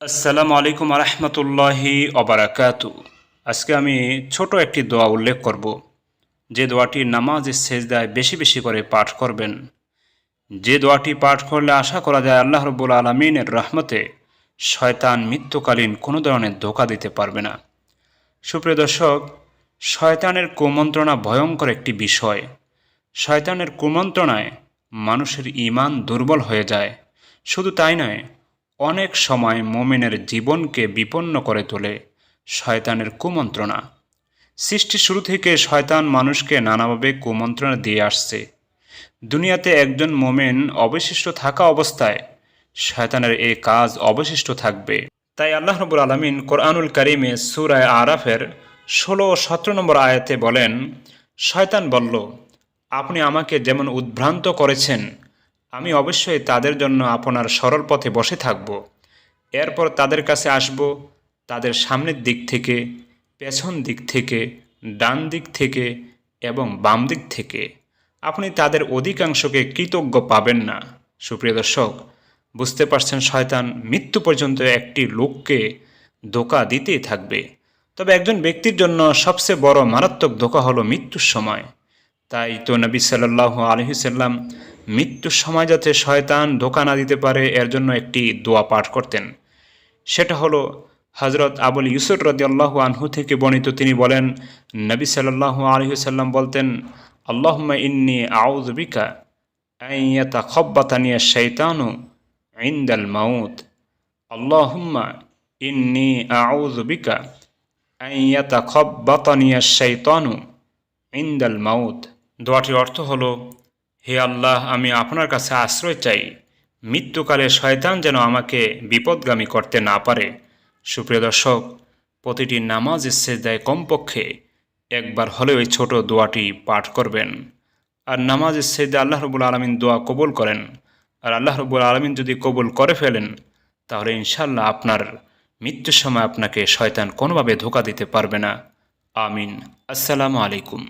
আসসালামু আলাইকুম রহমতুল্লাহি অবরাকাতু আজকে আমি ছোট একটি দোয়া উল্লেখ করব। যে দোয়াটি নামাজের সেজদায় বেশি বেশি করে পাঠ করবেন। যে দোয়াটি পাঠ করলে আশা করা যায় আল্লাহ রব্বুল আলমিনের রহমতে শয়তান মৃত্যুকালীন কোনো ধরনের ধোকা দিতে পারবে না। সুপ্রিয় দর্শক, শয়তানের কুমন্ত্রণা ভয়ঙ্কর একটি বিষয়। শয়তানের কুমন্ত্রণায় মানুষের ইমান দুর্বল হয়ে যায়। শুধু তাই নয় অনেক সময় মোমেনের জীবনকে বিপন্ন করে তোলে শয়তানের কুমন্ত্রণা। সৃষ্টি শুরু থেকে শয়তান মানুষকে নানাভাবে কুমন্ত্রণা দিয়ে আসছে। দুনিয়াতে একজন মোমেন অবশিষ্ট থাকা অবস্থায় শয়তানের এই কাজ অবশিষ্ট থাকবে। তাই আল্লাহ রবুল আলমিন কোরআনুল করিমে সুরায় আরাফের ষোলো ও সতেরো নম্বর আয়াতে বলেন, শয়তান বলল, আপনি আমাকে যেমন উদ্ভ্রান্ত করেছেন আমি অবশ্যই তাদের জন্য আপনার সরল পথে বসে থাকব। এরপর তাদের কাছে আসব, তাদের সামনের দিক থেকে, পেছন দিক থেকে, ডান দিক থেকে এবং বাম দিক থেকে। আপনি তাদের অধিকাংশকে কৃতজ্ঞ পাবেন না। সুপ্রিয় দর্শক, বুঝতে পারছেন শয়তান মৃত্যু পর্যন্ত একটি লোককে ধোকা দিতেই থাকবে। তবে একজন ব্যক্তির জন্য সবচেয়ে বড় মারাত্মক ধোকা হলো মৃত্যুর সময়। তাই তো নবী সাল্লাহ আলহিসাল্লাম মৃত্যুর সময় যাতে শয়তান ধোকা না দিতে পারে, এর জন্য একটি দোয়া পাঠ করতেন। সেটা হলো হজরত আবুল ইউসুর রদি আল্লাহ আনহু থেকে বর্ণিত তিনি বলেন, নবী সাল্লাহ আলহিসাল্লাম বলতেন, আল্লাহম্মা ইন্নি আউজবিকা আইয়াতা খব্বাতানিয়া শৈতানু ইন্দাল মাউত। আল্লাহুম্মা ইন্নি আউজবিকা আইয়াতা খব্বাতানিয়া শৈতানু ইন্দাল মাউত। দোয়াটির অর্থ হলো হে আল্লাহ, আমি আপনার কাছে আশ্রয় চাই। মৃত্যুকালে শয়তান যেন আমাকে বিপদগামী করতে না পারে। সুপ্রিয় দর্শক, প্রতিটি নামাজ সেজদায় কমপক্ষে একবার হলেও এই ছোট দোয়াটি পাঠ করবেন। আর নামাজ সেজদা আল্লাহ রবুল আলমিন দোয়া কবুল করেন। আর আল্লাহ রবুল আলমিন যদি কবুল করে ফেলেন, তাহলে ইনশাল্লাহ আপনার মৃত্যুর সময় আপনাকে শয়তান কোনোভাবে ধোকা দিতে পারবে না। আমিন। আসসালামু আলাইকুম।